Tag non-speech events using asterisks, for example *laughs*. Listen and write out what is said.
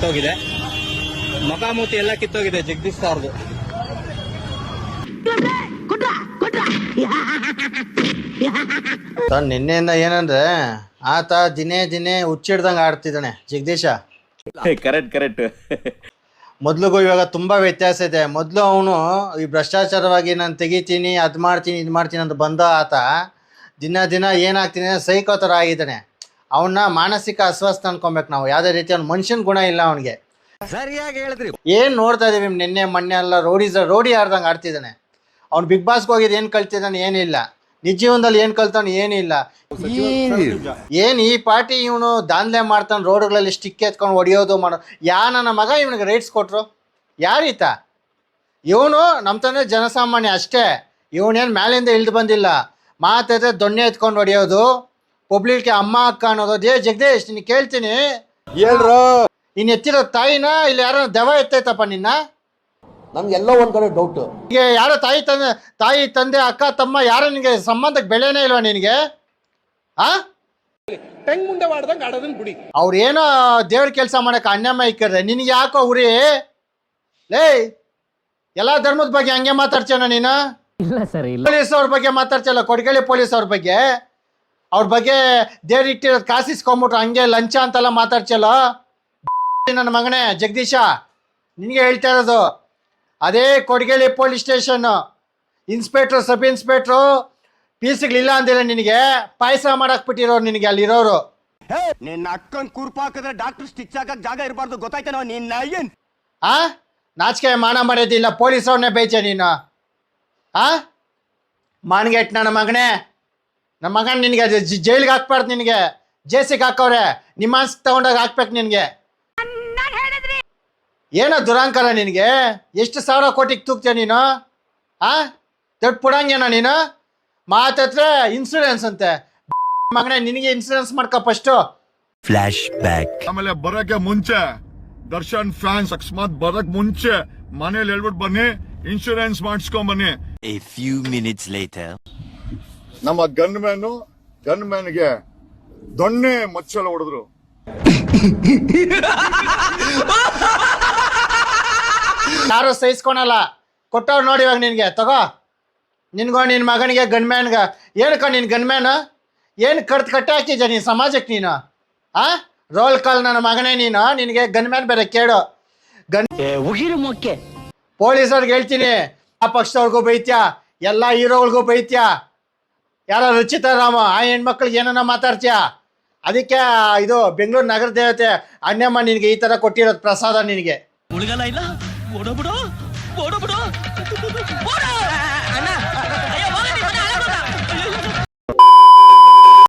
ಕಿತ್ತೋಗಿದೆ. ಮಕಾಮೂತಿ ಎಲ್ಲ ಕಿತ್ತೋಗಿದೆ ಜಗದೀಶ್ ಸಾರ್ದು. ಸರ್ ನಿನ್ನೆಯಿಂದ ಏನಂದ್ರೆ ಆತ ದಿನೇ ದಿನೇ ಹುಚ್ಚಿಡ್ದಂಗೆ ಆಡ್ತಿದ್ದಾನೆ ಜಗದೀಶ. ಕರೆಕ್ಟ್ ಕರೆಕ್ಟ್ ಮೊದ್ಲಿಗೂ ಇವಾಗ ತುಂಬಾ ವ್ಯತ್ಯಾಸ ಇದೆ. ಮೊದಲು ಅವನು ಈ ಭ್ರಷ್ಟಾಚಾರವಾಗಿ ನಾನು ತೆಗಿತೀನಿ ಅದು ಮಾಡ್ತೀನಿ ಇದು ಮಾಡ್ತೀನಿ ಅಂತ ಬಂದ ಆತ ದಿನ ದಿನ ಏನಾಗ್ತೀನಿ ಸೈಕೋ ಥರ ಆಗಿದ್ದಾನೆ. ಅವನ್ನ ಮಾನಸಿಕ ಅಸ್ವಸ್ಥ ಅನ್ಕೊಬೇಕು ನಾವು. ಯಾವುದೇ ರೀತಿ ಅವ್ನ ಮನುಷ್ಯನ ಗುಣ ಇಲ್ಲ ಅವನಿಗೆ. ಸರಿಯಾಗಿ ಹೇಳಿದ್ರಿ. ಏನು ನೋಡ್ತಾ ಇದೀವಿ ನಿನ್ನೆ ಮೊನ್ನೆ ಎಲ್ಲ ರೋಡಿ ರೋಡಿ ಆಡ್ದಂಗೆ ಆಡ್ತಿದ್ದಾನೆ. ಅವ್ನು ಬಿಗ್ ಬಾಸ್ಗೆ ಹೋಗಿದ್ದು ಏನು ಕಲ್ತಿದ್ದಾನೆ ಏನಿಲ್ಲ. ನಿಜ ಜೀವನದಲ್ಲಿ ಏನು ಕಲ್ತಾನೆ ಏನಿಲ್ಲ. ಏನು ಈ ಪಾರ್ಟಿ ಇವನು ದಾಂಧಲೆ ಮಾಡ್ತಾನೆ ರೋಡ್ಗಳಲ್ಲಿ ಸ್ಟಿಕ್ ಎತ್ಕೊಂಡು ಹೊಡಿಯೋದು ಮಾಡೋ ಯಾ ನನ್ನ ಮಗ ಇವನಿಗೆ ರೈಟ್ಸ್ ಕೊಟ್ರು? ಯಾರೀತ ಇವನು ನಮ್ಮ ತಂದೆ ಜನಸಾಮಾನ್ಯ ಅಷ್ಟೇ. ಇವನೇನ್ ಮೇಲಿಂದ ಇಳಿದು ಬಂದಿಲ್ಲ. ಮಾತಾದ್ರೆ ದೊಣ್ಣೆ ಎತ್ಕೊಂಡು ಹೊಡಿಯೋದು. ಪಬ್ಲಿಕ್ಗೆ ಅಮ್ಮ ಅಕ್ಕ ಅನ್ನೋದು ದೇ ಜಗದೀಶ್ ನೀನು ಕೇಳ್ತೀನಿ. ಹೇಳ್ರು. ಇನ್ನು ಎತ್ತಿರೋ ತಾಯಿನ ಇಲ್ಲಿ ಯಾರೋ ದೆವ ಎತ್ತೈತಪ್ಪ ನಿನ್ನ? ನಮ್ಗೆಲ್ಲ ಒಂದ್ ಕಡೆ ಡೌಟ್ ಈಗ ಯಾರೋ ತಾಯಿ ತಂದೆ ತಾಯಿ ತಂದೆ ಅಕ್ಕ ತಮ್ಮ ಯಾರೋ ನಿನಗೆ ಸಂಬಂಧಕ್ಕೆ ಬೆಳೆನೇ ಇಲ್ವಾ ನಿನಗೆ? ಆ? ಟೆಂಗ್ ಮುಂದೆ ಮಾಡ್ದಂಗೆ ಆಡೋದನ್ನ ಬಿಡಿ. ಅವ್ರು ಏನೋ ದೇವ್ರ ಕೆಲಸ ಮಾಡಕ್ಕೆ ಅನ್ಯಮ ಇಕ್ಕರೆ ನಿನಗೆ ಯಾಕೋ ಉರಿ ಲೇ ಎಲ್ಲ ಧರ್ಮದ ಬಗ್ಗೆ ಹಂಗೆ ಮಾತಾಡ್ತೀಯನ ನೀನು? ಇಲ್ಲ ಸರ್ ಇಲ್ಲ. ಪೊಲೀಸ್ ಅವ್ರ ಬಗ್ಗೆ ಮಾತಾಡ್ಚಲ್ಲ ಕೊಡ್ಗಳಿ ಪೊಲೀಸ್ ಅವ್ರ ಬಗ್ಗೆ? ಅವ್ರ ಬಗ್ಗೆ ದೇವ್ರ ಇಟ್ಟಿರೋದು ಕಾಸಿಸ್ಕೊಂಬಿಟ್ರು ಹಂಗೆ ಲಂಚ ಅಂತೆಲ್ಲ ಮಾತಾಡ್ಚಲ್ಲ? ನನ್ನ ಮಗನೇ ಜಗದೀಶ ನಿನಗೆ ಹೇಳ್ತಾ ಇರೋದು. ಅದೇ ಕೊಡಗೇಳಿ police station. Inspector sub inspector ಪೀಸ್ಗಳಿಲ್ಲ ಅಂದಿಲ್ಲ ನಿನಗೆ. ಪಾಯಸ ಮಾಡಕ್ ಬಿಟ್ಟಿರೋರು ನಿನಗೆ ಅಲ್ಲಿರೋರು. ನಿನ್ನ ಅಕ್ಕನ್ ಕುರ್ಪಾಕಿದ್ರೆ ಡಾಕ್ಟರ್ ಸ್ಟಿಚ್ ಹಾಕಕ್ ಜಾಗ ಇರಬಾರ್ದು ಗೊತ್ತಾಯ್ತೇನೋ? ನಿನ್ನ ಏನ್ ಆ? ನಾಚಿಕೆ ಮಾನ ಮಾಡೋದಿಲ್ಲ ಪೊಲೀಸ್ ಅವ್ರನ್ನೇ ಬೇಚೆ ನೀನು. ಆ? ಮಾನ್ಗೆಟ್ ನನ್ನ ಮಗನೇ. ನಮ್ಮ ಮಗನ ನಿನಗೆ ಜೈಲಿಗೆ ಹಾಕ್ಬಾರ್ದು ನಿನಗೆ. ಜೇಸಿಗೆ ಹಾಕವ್ರೆ. ನಿಮ್ಮ ಅನ್ಸ್ ತಗೊಂಡಾಗ ಹಾಕ್ಬೇಕು ನಿನಗೆ. ಏನೋ ದುರಾಂಕಾರ ನಿನಗೆ? ಎಷ್ಟು ಸಾವಿರ ಕೋಟಿಗೆ ತೂಗ್ತೀಯ ನೀನು? ಆ? ದೊಡ್ಡ ಪುಡಂಗೇನ ನೀನು? ಮಾತತ್ರ ಇನ್ಸೂರೆನ್ಸ್ ಅಂತೆ. *laughs* ಮಗನೇ ನಿನಗೆ ಇನ್ಸೂರೆನ್ಸ್ ಮಾಡ್ಕೊ ಫಸ್ಟು ಫ್ಲಾಶ್ ಬ್ಯಾಕ್ ಆಮೇಲೆ ಬರಕ್ಕೆ ಮುಂಚೆ ದರ್ಶನ್ ಫ್ಯಾನ್ಸ್ ಅಕಸ್ಮಾತ್ ಬರಕ್ ಮುಂಚೆ ಮನೇಲಿ ಹೇಳ್ಬಿಟ್ಟು ಬನ್ನಿ ಇನ್ಶೂರೆನ್ಸ್ ಮಾಡಿಸ್ಕೊಂಡ್ ಬನ್ನಿ. ಎ ಫ್ಯೂ ಮಿನಿಟ್ಸ್ ಲೇಟರ್ ನಮ್ಮ ಗನ್ ಮ್ಯಾನು ಗನ್ ಮ್ಯಾನ್ಗೆ ದೊಣ್ಣೆ ಮಚ್ಚಲ ಹೊಡೆದ್ರು. ಯಾರು ಸಹಿಸ್ಕೊಳಲ್ಲ? ಕೊಟ್ಟವ್ರು ನೋಡಿ ಇವಾಗ ನಿನ್ಗೆ ತಗೋ. ನಿನ್ಗೋ ನಿನ್ ಮಗನಿಗೆ ಗನ್ಮ್ಯಾನ್ಗ ಏನಕ್ಕ ನಿನ್ ಗನ್ಮ್ಯಾನ್ ಏನು ಕಡ್ದು ಕಟ್ಟೆ ಹಾಕಿದ್ಯ ನೀನು ಸಮಾಜಕ್ಕೆ ನೀನು? ಆ? ರೋಲ್ ಕಾಲ್ ನನ್ನ ಮಗನೇ ನೀನು ನಿನಗೆ ಗನ್ಮ್ಯಾನ್ ಬೇರೆ ಕೇಳು. ಗನ್ ಉಗಿರು ಮುಖ್ಯ ಪೊಲೀಸರ್ಗೆ ಹೇಳ್ತೀನಿ ಆ ಪಕ್ಷದವ್ರಿಗೂ ಬೈತ್ಯಾ ಎಲ್ಲ ಹೀರೋಗಳಿಗೂ ಬೈತ್ಯ. ಯಾರೋ ರುಚಿತಾರಾಮ ಆ ಹೆಣ್ಮಕ್ಳಿಗೆ ಏನನ್ನ ಮಾತಾಡ್ತೀಯ? ಅದಕ್ಕೆ ಇದು ಬೆಂಗಳೂರು ನಗರ ದೇವತೆ ಅಣ್ಣಮ್ಮ ನಿನಗೆ ಈ ತರ ಕೊಟ್ಟಿರೋದು ಪ್ರಸಾದ ನಿನಗೆ. ಇಲ್ಲ? ಓಡೋಬಿಡು ಓಡೋಬಿಡು